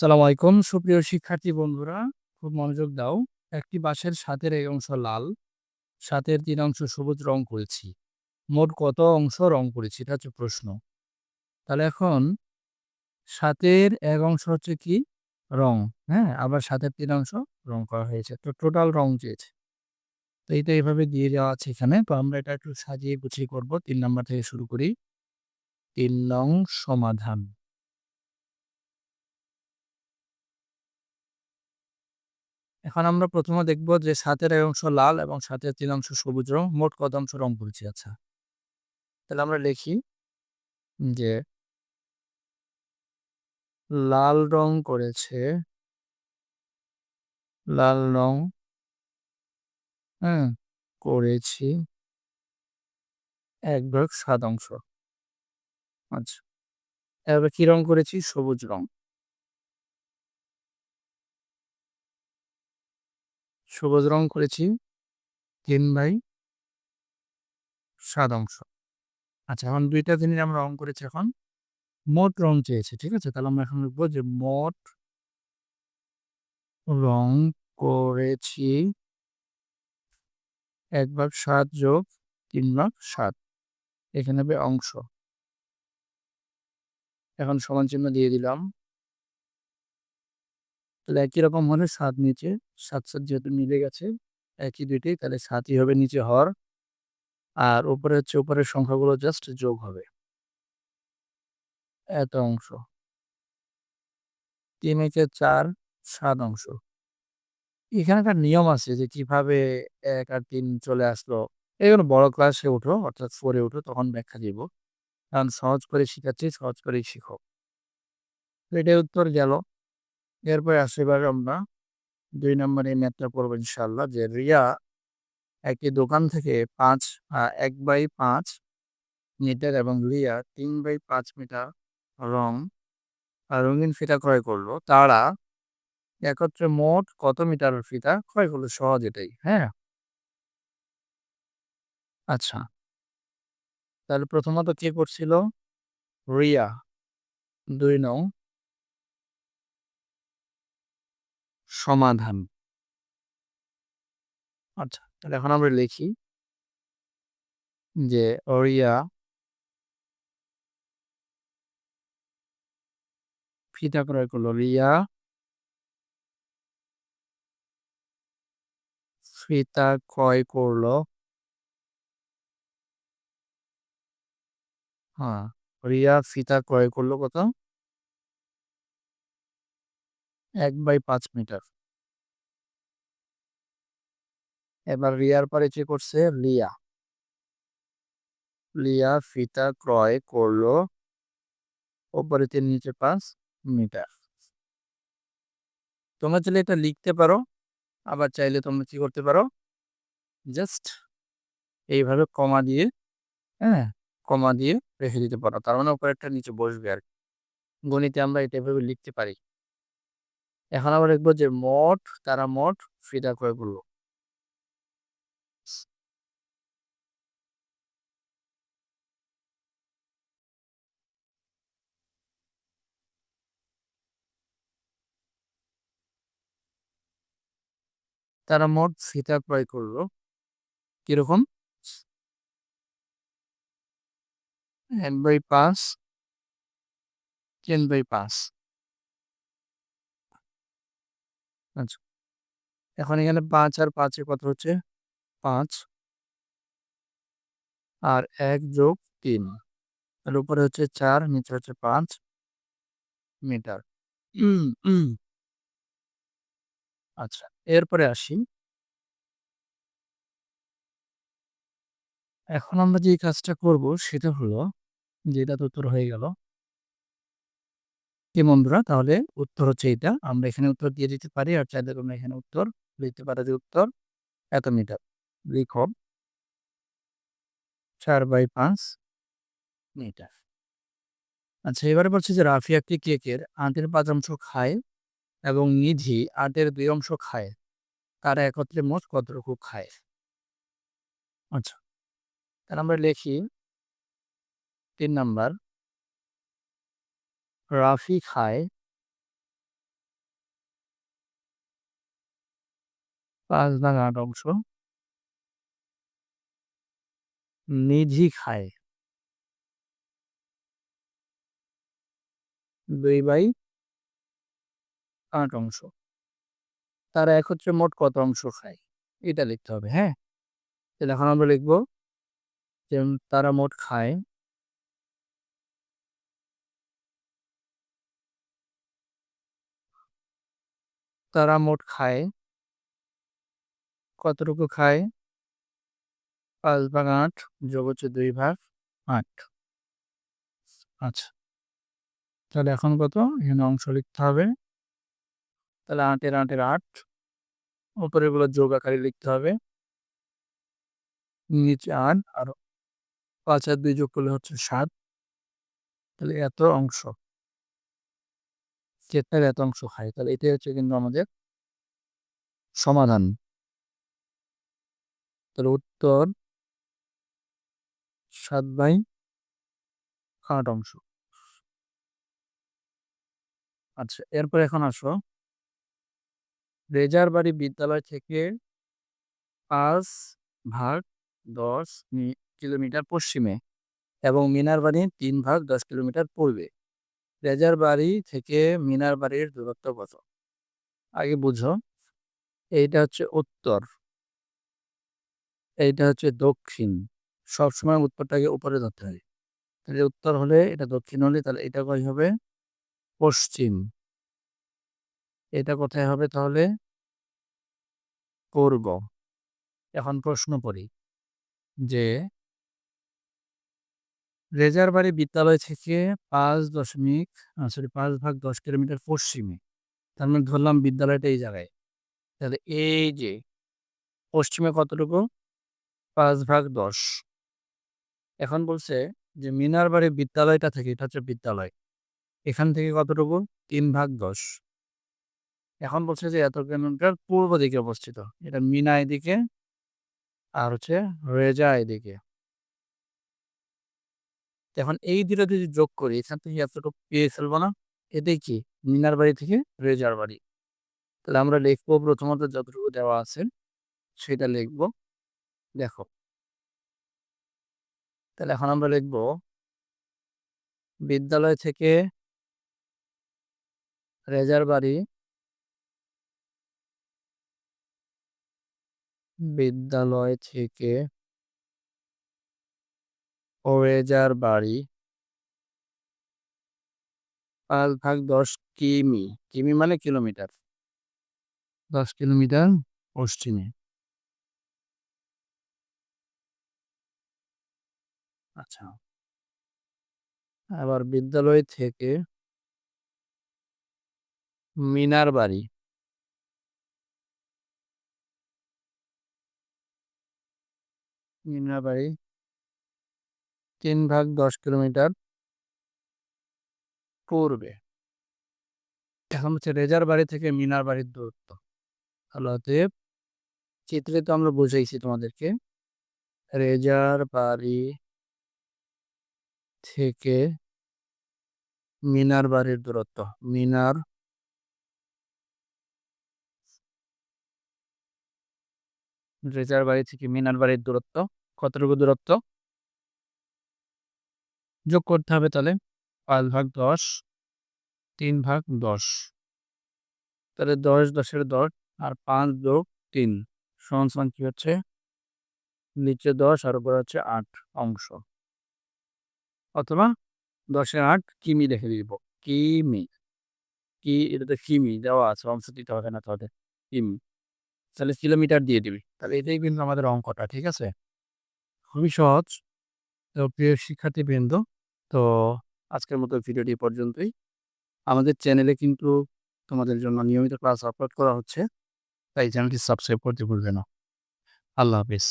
আসসালামু আলাইকুম। সুপ্রিয় শিক্ষার্থী বন্ধুরা, খুব মনোযোগ দাও। একটি বাঁশের সাতের এক অংশ লাল, সাতের তিন অংশ সবুজ রং করেছি। মোট কত অংশ রং করেছি, এটা হচ্ছে প্রশ্ন। তাহলে এখন সাতের এক অংশ হচ্ছে কি? রং হ্যাঁ? আবার সাতের তিন অংশ রং করা হয়েছে। তো টোটাল রং চেয়েছে তো এইটা এইভাবে দিয়ে দেওয়া আছে এখানে। তো আমরা এটা একটু সাজিয়ে গুছিয়ে করব। তিন নাম্বার থেকে শুরু করি। তিন নং সমাধান। এখন আমরা প্রথমে দেখব যে সাতের এক অংশ লাল এবং সাতের তিন অংশ সবুজ রং, মোট কত অংশ রং করেছি? আচ্ছা। তাহলে আমরা লিখি যে লাল রং করেছে, লাল রং হ্যাঁ করেছি এক ভাগ সাত অংশ। আচ্ছা। এবার কি রং করেছি? সবুজ রং। সবুজ রং করেছি, তিন বাই সাত অংশ। আচ্ছা এখন দুইটা জিনিস আমরা রং করেছি এখন। মোট রং চেয়েছে, ঠিক আছে? তাহলে আমরা এখন লিখব যে মোট রং করেছি এক ভাগ সাত যোগ তিন ভাগ সাত। এখানে হবে অংশ। এখন সমান চিহ্ন দিয়ে দিলাম। তাহলে একই রকম হলে সাত নিচে, সাত সাত যেহেতু মিলে গেছে, একই দুইটি, তাহলে সাতই হবে নিচে হর আর উপরে হচ্ছে উপরের সংখ্যাগুলো জাস্ট যোগ হবে। এত অংশ। তিন একে চার, সাত অংশ। এখানে একটা নিয়ম আছে যে কীভাবে এক আর তিন চলে আসলো। এগুলো বড় ক্লাসে উঠো, অর্থাৎ ফোরে উঠো, তখন ব্যাখ্যা দিব। কারণ সহজ করে শিখাচ্ছি, সহজ করেই শিখো। এটাই উত্তর গেল। এরপরে আসে এবার আমরা দুই নম্বরে ম্যাথটা পড়ব ইনশাল্লাহ যে রিয়া একটি দোকান থেকে পাঁচ এক বাই পাঁচ মিটার এবং রিয়া তিন বাই পাঁচ মিটার রং রঙিন ফিতা ক্রয় করল। তারা একত্রে মোট কত মিটার ফিতা ক্রয় করল? সহজ এটাই হ্যাঁ? আচ্ছা। তাহলে প্রথমত কে করছিল? রিয়া। দুই নং সমাধান। আচ্ছা তাহলে এখন আমরা লিখি যে রিয়া ফিতা ক্রয় করল। রিয়া ফিতা ক্রয় করল। হ্যাঁ রিয়া ফিতা ক্রয় করল কত? এক বাই পাঁচ মিটার। এবার রিয়ার পরে চেক করছে? লিয়া। লিয়া ফিতা ক্রয় করল ওপরে তিন, নিচে পাঁচ মিটার। তোমরা চাইলে এটা লিখতে পারো, আবার চাইলে তোমরা কি করতে পারো? জাস্ট এইভাবে কমা দিয়ে হ্যাঁ কমা দিয়ে রেখে দিতে পারো। তার মানে উপরে একটা নিচে বসবে আর গণিতে আমরা এটা এভাবে লিখতে পারি। এখন আবার দেখব যে মোট তারা মোট, ফিদা ক্রয় করল তারা মোট ফিতা ক্রয় করল। কীরকম? এক বাই পাঁচ তিন বাই পাঁচ আচ্ছা। এখন এখানে পাঁচ আর পাঁচে কত হচ্ছে? পাঁচ। আর এক যোগ তিন। এর উপরে হচ্ছে চার, নিচে হচ্ছে পাঁচ মিটার। আচ্ছা এরপরে আসি। এখন আমরা যে কাজটা করব সেটা হলো, যেটা তো উত্তর হয়ে গেল কি বন্ধুরা? তাহলে উত্তর হচ্ছে এটা আমরা এখানে উত্তর দিয়ে দিতে পারি, আর চাইলে তোমরা এখানে উত্তর লিখতে পারো যে উত্তর এত মিটার। লিখো। চার বাই পাঁচ মিটার। আচ্ছা এবারে বলছি যে রাফি একটি কেকের আটের পাঁচ অংশ খায় এবং নিধি আটের দুই অংশ খায়। তারা একত্রে মোট কতটুকু খায়? আচ্ছা তাহলে আমরা লিখি তিন নাম্বার। রাফি খায়। পাঁচ দাগ আট অংশ। নিধি খায়। দুই বাই আট অংশ। তারা একত্রে মোট কত অংশ খায়? এটা লিখতে হবে হ্যাঁ? এখন আমরা লিখব যে তারা মোট খায় তারা মোট খায়? কতটুকু খায়? পাঁচ ভাগ আট যোগ হচ্ছে দুই ভাগ আট। আচ্ছা। তাহলে এখন কত? এখানে অংশ লিখতে হবে। তাহলে আটের আটের আট। উপরেগুলো যোগ আকারে লিখতে হবে। নিচে আট আর পাঁচ আর দুই যোগ করলে হচ্ছে সাত। তাহলে এত অংশ। চেতার এত অংশ খায়। তাহলে এটাই হচ্ছে কিন্তু আমাদের সমাধান। তাহলে উত্তর সাত বাই আট অংশ। আচ্ছা এরপর এখন আসো। রেজার বাড়ি বিদ্যালয় থেকে পাঁচ ভাগ দশ কিলোমিটার পশ্চিমে এবং মিনার বাড়ি তিন ভাগ দশ কিলোমিটার পূর্বে। রেজার বাড়ি থেকে মিনার বাড়ির দূরত্ব কত আগে বুঝো, এইটা হচ্ছে উত্তর। এইটা হচ্ছে দক্ষিণ। সবসময় উত্তরটাকে উপরে ধরতে হয়। তাহলে উত্তর হলে এটা দক্ষিণ হলে তাহলে এটা কই হবে? পশ্চিম। এটা কোথায় হবে তাহলে? পূর্ব এখন প্রশ্ন করি যে রেজারবাড়ি বিদ্যালয় থেকে পাঁচ দশমিক সরি পাঁচ ভাগ দশ কিলোমিটার পশ্চিমে। তার মানে ধরলাম বিদ্যালয়টা এই জায়গায়। তাহলে এই যে পশ্চিমে কতটুকু? পাঁচ ভাগ দশ। এখন বলছে যে মিনার বাড়ি বিদ্যালয়টা থেকে, এটা হচ্ছে বিদ্যালয়। এখান থেকে কতটুকু? তিন ভাগ দশ। এখন বলছে যে এত কিলোমিটার পূর্ব দিকে অবস্থিত। এটা মিনা এদিকে আর হচ্ছে রেজা এদিকে। এখন এই দুটো যদি যোগ করি, এখান থেকে এতটুকু পেয়ে ফেলব না। এটাই কি? মিনার বাড়ি থেকে রেজার বাড়ি। তাহলে আমরা লিখব প্রথমত যতটুকু দেওয়া আছে, সেটা লিখব। দেখো। তাহলে এখন আমরা লিখব, বিদ্যালয় থেকে রেজার বাড়ি বিদ্যালয় থেকে রেজার বাড়ি। পাঁচ ভাগ দশ কিমি কিমি মানে কিলোমিটার। দশ কিলোমিটার পশ্চিমে। আচ্ছা। আবার বিদ্যালয় থেকে মিনার বাড়ি। মিনার বাড়ি। তিন ভাগ দশ কিলোমিটার পূর্বে এখন হচ্ছে রেজার বাড়ি থেকে মিনার বাড়ির দূরত্ব। তাহলে অতএব, চিত্রে তো আমরা বুঝাইছি তোমাদেরকে। রেজার বাড়ি থেকে মিনার বাড়ির দূরত্ব, মিনার রেজার বাড়ি থেকে মিনার বাড়ির দূরত্ব, কতটুকু দূরত্ব? যোগ করতে হবে তাহলে পাঁচ ভাগ দশ, তিন ভাগ দশ। তাহলে দশ দশের দশ আর পাঁচ যোগ তিন, সমান সমান কি হচ্ছে? নিচে দশ আর উপরে হচ্ছে আট অংশ। অথবা দশের আট কিমি দেখে দিব। কিমি। কি এটাতে কিমি, দেওয়া আছে, অংশ দিতে হবে না তাহলে। কিমি। তাহলে কিলোমিটার দিয়ে দিবি। তাহলে এটাই কিন্তু আমাদের অঙ্কটা, ঠিক আছে? খুবই সহজ। তো প্রিয় শিক্ষার্থী বৃন্দ তো আজকের মতো ভিডিওটি পর্যন্তই। আমাদের চ্যানেলে কিন্তু তোমাদের জন্য নিয়মিত ক্লাস আপলোড করা হচ্ছে, তাই চ্যানেলটি সাবস্ক্রাইব করতে ভুলবে না। আল্লাহ হাফিজ।